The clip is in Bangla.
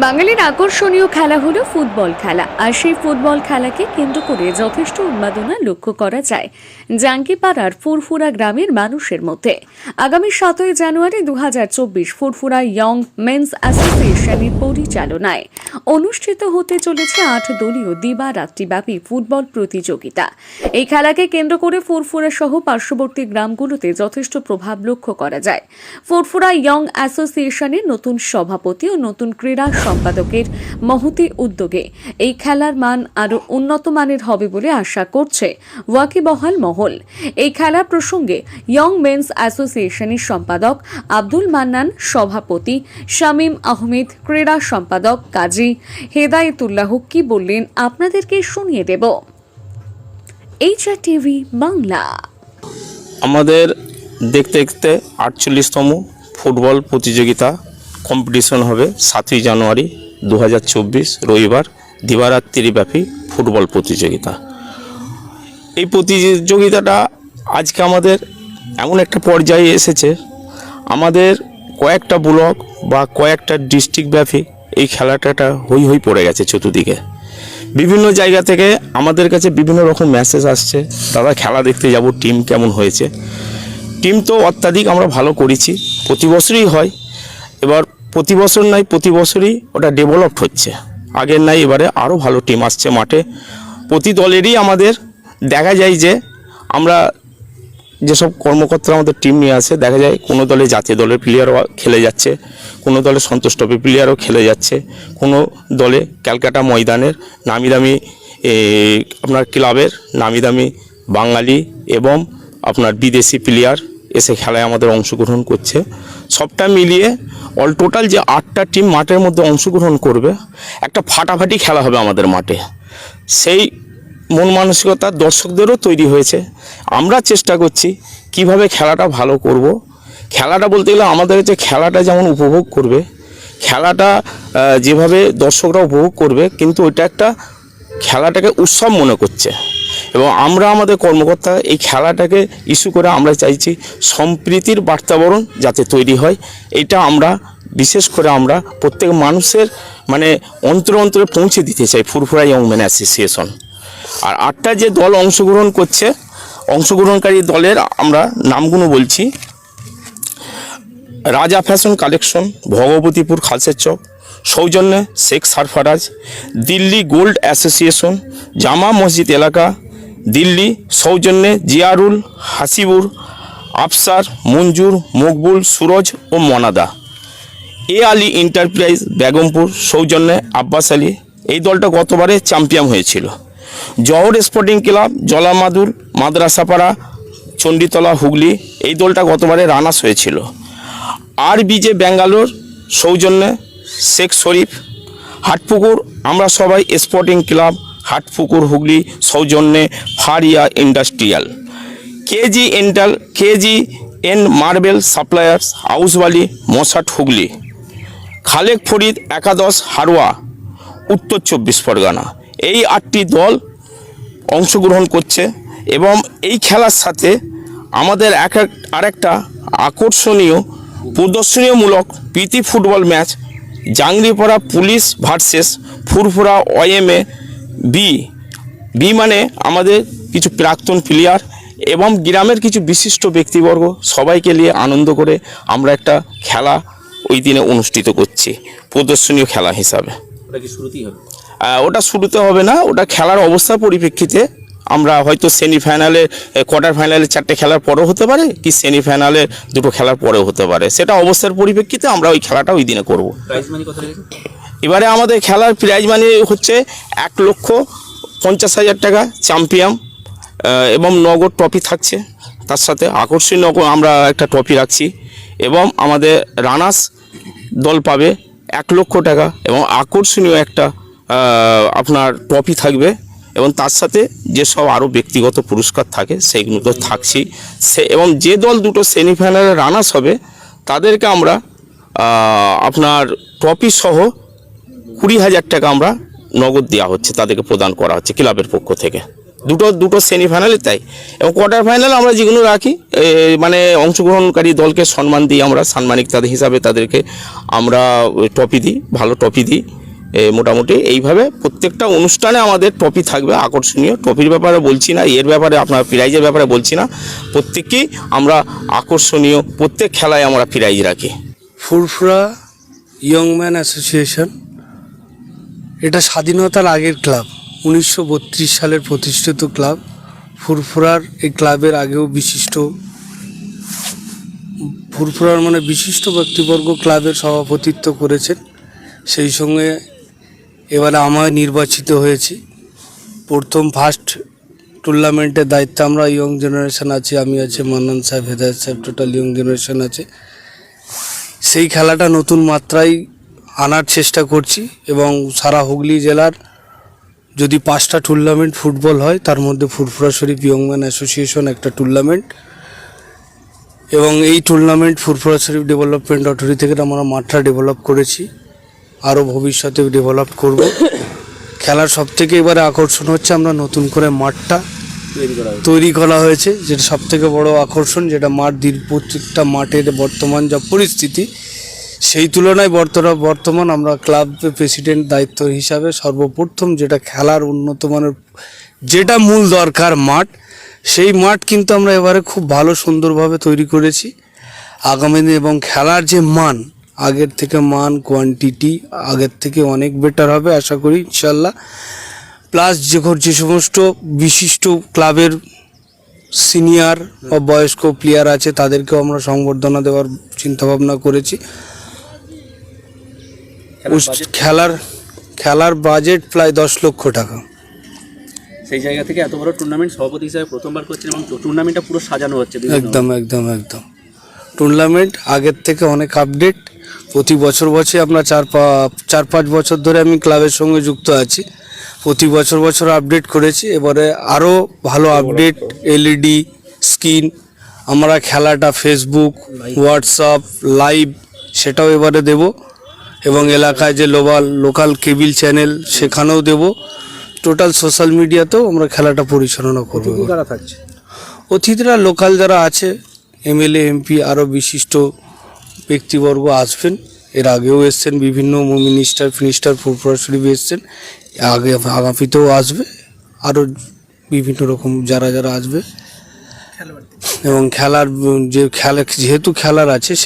বাঙালির আকর্ষণীয় খেলা হলো ফুটবল খেলা, আর সেই ফুটবল খেলাকে কেন্দ্র করে যথেষ্ট উন্মাদনা লক্ষ্য করা যায় জাঙ্কিপাড়ার ফুরফুরা গ্রামের মানুষের মধ্যে। আগামী সাতই জানুয়ারি দু হাজার চব্বিশ ফুরফুরা ইয়ং মেন্স অ্যাসোসিয়েশনের পরিচালনায় অনুষ্ঠিত হতে চলেছে আট দলীয় দিবারাত্রিব্যাপী ফুটবল প্রতিযোগিতা। এই খেলাকে কেন্দ্র করে ফুরফুরা সহ পার্শ্ববর্তী গ্রামগুলোতে যথেষ্ট প্রভাব লক্ষ্য করা যায়। ফুরফুরা ইয়ং অ্যাসোসিয়েশনের নতুন সভাপতি ও নতুন ক্রীড়া সম্পাদকের মহতি উদ্যোগে। এই খেলার মান আরও উন্নত মানের হবে বলে আশা করছে ওয়াকিবহাল মহল। এই খেলা প্রসঙ্গে ইয়ং মেন্স অ্যাসোসিয়েশনের সম্পাদক আব্দুল মান্নান, সভাপতি শামীম আহমেদ, ক্রীড়া সম্পাদক কাজী হেদায়েতুল্লাহ কি বললেন আপনাদেরকে শুনিয়ে দেব। টিভি বাংলা। আমাদের দেখতে দেখতে আটচল্লিশতম ফুটবল প্রতিযোগিতা কম্পিটিশন হবে সাতই জানুয়ারি দু হাজার চব্বিশ, রবিবার দিবারাত্রি দিবারাত্রিব্যাপী ফুটবল প্রতিযোগিতা। এই প্রতিযোগিতাটা আজকে আমাদের এমন একটা পর্যায়ে এসেছে, আমাদের কয়েকটা ব্লক বা কয়েকটা ডিস্ট্রিক্ট ব্যাপী এই খেলাটাটা হই হই পড়ে গেছে চতুর্দিকে। বিভিন্ন জায়গা থেকে আমাদের কাছে বিভিন্ন রকম মেসেজ আসছে, দাদা, খেলা দেখতে যাব টিম কেমন হয়েছে? টিম তো অত্যাধিক আমরা ভালো করেছি, প্রতি বছরই হয় এবার প্রতি বছর নাই প্রতি বছরই ওটা ডেভেলপড হচ্ছে। আগের নাই এবারে আরও ভালো টিম আসছে মাঠে। প্রতি দলেরই আমাদের দেখা যায় যে আমরা যেসব কর্মকর্তা আমাদের টিম নিয়ে আসে দেখা যায় কোনো দলে জাতীয় দলের প্লেয়ারও খেলে যাচ্ছে, কোনো দলে সন্তোষ ট্রফি প্লেয়ারও খেলে যাচ্ছে, কোনো দলে ক্যালকাটা ময়দানের নামি দামি আপনার ক্লাবের নামি দামি বাঙালি এবং আপনার বিদেশি প্লেয়ার এসে খেলায় আমাদের অংশগ্রহণ করছে। সবটা মিলিয়ে অল টোটাল যে আটটা টিম মাঠের মধ্যে অংশগ্রহণ করবে, একটা ফাটাফাটি খেলা হবে আমাদের মাঠে। সেই মন মানসিকতা দর্শকদেরও তৈরি হয়েছে। আমরা চেষ্টা করছি কীভাবে খেলাটা ভালো করব। খেলাটা বলতে গেলে আমাদের হচ্ছে খেলাটা যেমন উপভোগ করবে, খেলাটা যেভাবে দর্শকরা উপভোগ করবে, কিন্তু ওইটা একটা খেলাটাকে উৎসব মনে করছে। এবং আমরা আমাদের কর্মকর্তা এই খেলাটাকে ইস্যু করে আমরা চাইছি সম্প্রীতির বার্তাবরণ যাতে তৈরি হয়। এটা আমরা, বিশেষ করে আমরা প্রত্যেক মানুষের মানে অন্তরে অন্তরে পৌঁছে দিতে চাই ফুরফুরা ইয়ং ম্যান অ্যাসোসিয়েশন। আর আটটা যে দল অংশগ্রহণ করছে, অংশগ্রহণকারী দলের আমরা নামগুলো বলছি। রাজা ফ্যাশন কালেকশন, ভগবতীপুর খালসের চক, সৌজন্যে শেখ সারফারাজ, দিল্লি গোল্ড অ্যাসোসিয়েশন, জামা মসজিদ এলাকা দিল্লি, সৌজন্যে জিয়ারুল, হাসিবুর, আফসার, মঞ্জুর, মকবুল, সুরজ ও মনাদা। এ আলী এন্টারপ্রাইজ বেগমপুর, সৌজন্যে আব্বাস আলী। এই দলটা গতবারে চ্যাম্পিয়ন হয়েছিল। জহর স্পোর্টিং ক্লাব, জলামাদুর, মাদ্রাসাপাড়া, চণ্ডীতলা, হুগলি, এই দলটা গতবারে রানার্স হয়েছিল। আর বিজে ব্যাঙ্গালোর, সৌজন্যে শেখ শরীফ। হাটপুকুর, আমরা সবাই স্পোর্টিং ক্লাব হাটপুকুর হুগলি সৌজন্যে ফারিয়া ইন্ডাস্ট্রিয়াল। কেজি এন্টাল, কেজি এন মার্বেল সাপ্লায়ার্স হাউসবালি মশাট হুগলি। খালেক ফরিদ, একাদশ, হারোয়া, উত্তর চব্বিশ পরগনা। এই আটটি দল অংশগ্রহণ করছে এবং এই খেলার সাথে আমাদের এক এক, আরেকটা আকর্ষণীয়, প্রদর্শনীয়মূলক প্রীতি football match, Jangripara police versus Furfura OMA B B মানে আমাদের কিছু প্রাক্তন প্লেয়ার এবং গ্রামের কিছু বিশিষ্ট ব্যক্তিবর্গ সবাইকে নিয়ে আনন্দ করে আমরা একটা খেলা ওই দিনে অনুষ্ঠিত করছি প্রদর্শনীয় খেলা হিসাবে। ওটা কি শুরুতেই হবে? আহ, ওটা শুরুতে হবে না ওটা খেলার অবস্থার পরিপ্রেক্ষিতে আমরা হয়তো সেমিফাইনালে কোয়ার্টার ফাইনালে চারটে খেলার পরেও হতে পারে কি সেমিফাইনালে দুটো খেলার পরেও হতে পারে। সেটা অবস্থার পরিপ্রেক্ষিতে আমরা ওই খেলাটা ওই দিনে করব। এবারে আমাদের খেলার প্রাইজ মানি হচ্ছে এক লক্ষ পঞ্চাশ হাজার টাকা চ্যাম্পিয়ন এবং নগদ ট্রফি থাকছে। তার সাথে আকর্ষণীয় আমরা একটা ট্রফি রাখছি এবং আমাদের রানার্স দল পাবে এক লক্ষ টাকা এবং আকর্ষণীয় একটা আপনার ট্রফি থাকবে এবং তার সাথে যেসব আরও ব্যক্তিগত পুরস্কার থাকে সেইগুলো তো থাকছেই সে এবং যে দল দুটো সেমিফাইনালে রানার্স হবে, তাদেরকে আমরা আপনার ট্রফি সহ কুড়ি হাজার টাকা আমরা নগদ দেওয়া হচ্ছে, তাদেরকে প্রদান করা হচ্ছে ক্লাবের পক্ষ থেকে। দুটো দুটো সেমিফাইনালে তাই। এবং কোয়ার্টার ফাইনাল আমরা যেগুলো রাখি মানে অংশগ্রহণকারী দলকে সম্মান দিই আমরা, সাম্মানিক তাদের হিসাবে তাদেরকে আমরা ট্রফি দিই, ভালো ট্রফি দিই। মোটামুটি এইভাবে প্রত্যেকটা অনুষ্ঠানে আমাদের ট্রফি থাকবে, আকর্ষণীয়। ট্রফির ব্যাপারে বলছি না, এর ব্যাপারে আপনার প্রাইজের ব্যাপারে বলছি না। প্রত্যেককেই আমরা আকর্ষণীয়, প্রত্যেক খেলায় আমরা প্রাইজ রাখি। ফুরফুরা ইয়ং ম্যান অ্যাসোসিয়েশন এটা স্বাধীনতার আগের ক্লাব। উনিশশো বত্রিশ সালের প্রতিষ্ঠিত ক্লাব। ফুরফুরার এই ক্লাবের আগেও বিশিষ্ট ফুরফুরার মানে বিশিষ্ট ব্যক্তিবর্গ ক্লাবের সভাপতিত্ব করেছেন। সেই সঙ্গে এবারে আমায় নির্বাচিত হয়েছি। প্রথম ফার্স্ট টুর্নামেন্টের দায়িত্বে আমরা ইয়ং জেনারেশন আছি, আমি আছি, মান্নান সাহেব, হেদায়ত সাহেব টোটাল ইয়ং জেনারেশন আছে। সেই খেলাটা নতুন মাত্রায় আনার চেষ্টা করছি এবং সারা হুগলি জেলার যদি পাঁচটা টুর্নামেন্ট ফুটবল হয়, তার মধ্যে ফুরফুরা শরীফ ইয়ংম্যান অ্যাসোসিয়েশন একটা টুর্নামেন্ট এবং এই tournament Furfura Sharif development authority থেকে আমরা মাঠটা ডেভেলপ করেছি। আরও ভবিষ্যতে ডেভেলপ করব। খেলার সব থেকে এবারে আকর্ষণ হচ্ছে আমরা নতুন করে মাঠটা তৈরি করা হয়েছে, যেটা সব থেকে বড় আকর্ষণ, যেটা মাঠ দীর প্রত্যেকটা মাঠের বর্তমান যা পরিস্থিতি সেই তুলনায় বর্তমান বর্তমান আমরা ক্লাব প্রেসিডেন্ট দায়িত্ব হিসাবে সর্বপ্রথম যেটা খেলার উন্নত মানের যেটা মূল দরকার মাঠ, সেই মাঠ কিন্তু আমরা এবারে খুব ভালো সুন্দরভাবে তৈরি করেছি। আগামী দিনে এবং খেলার যে মান, আগের থেকে মান কোয়ান্টিটি আগের থেকে অনেক বেটার হবে আশা করি ইনশাল্লাহ প্লাস যে যে সমস্ত বিশিষ্ট ক্লাবের সিনিয়র বা বয়স্ক প্লেয়ার আছে, তাদেরকেও আমরা সংবর্ধনা দেওয়ার চিন্তাভাবনা করেছি। খেলার খেলার বাজেট প্রায় দশ লক্ষ টাকা। সেই জায়গা থেকে এত বড় টুর্নামেন্ট সভাপতি হিসাবে প্রথমবার করছেন এবং টুর্নামেন্টটা পুরো সাজানো হচ্ছে একদম একদম একদম। টুর্নামেন্ট আগের থেকে অনেক আপডেট প্রতি বছর বছর আমরা চার পা চার পাঁচ বছর ধরে আমি ক্লাবের সঙ্গে যুক্ত আছি। প্রতি বছর বছর আপডেট করেছি। এবারে আরও ভালো আপডেট এলইডি স্ক্রিন আমরা খেলাটা ফেসবুক হোয়াটসঅ্যাপ লাইভ সেটাও এবারে দেব। এবং এলাকায় যে লোবাল লোকাল কেবিল চ্যানেল সেখানেও দেব। টোটাল সোশ্যাল মিডিয়াতেও আমরা খেলাটা পরিচালনা করব। থাকছে? অতিথিরা লোকাল যারা আছে এমএলএ এমপি আরও বিশিষ্ট ব্যক্তিবর্গ আসবেন। এর আগেও এসছেন বিভিন্ন মিনিস্টার ফিনিস্টার ফুরফুরা শরীফ এসছেন। আগে আগামীতেও আসবে। আরও বিভিন্ন রকম যারা যারা আসবে। এবং খেলার যে খেলা যেহেতু খেলার আছে সে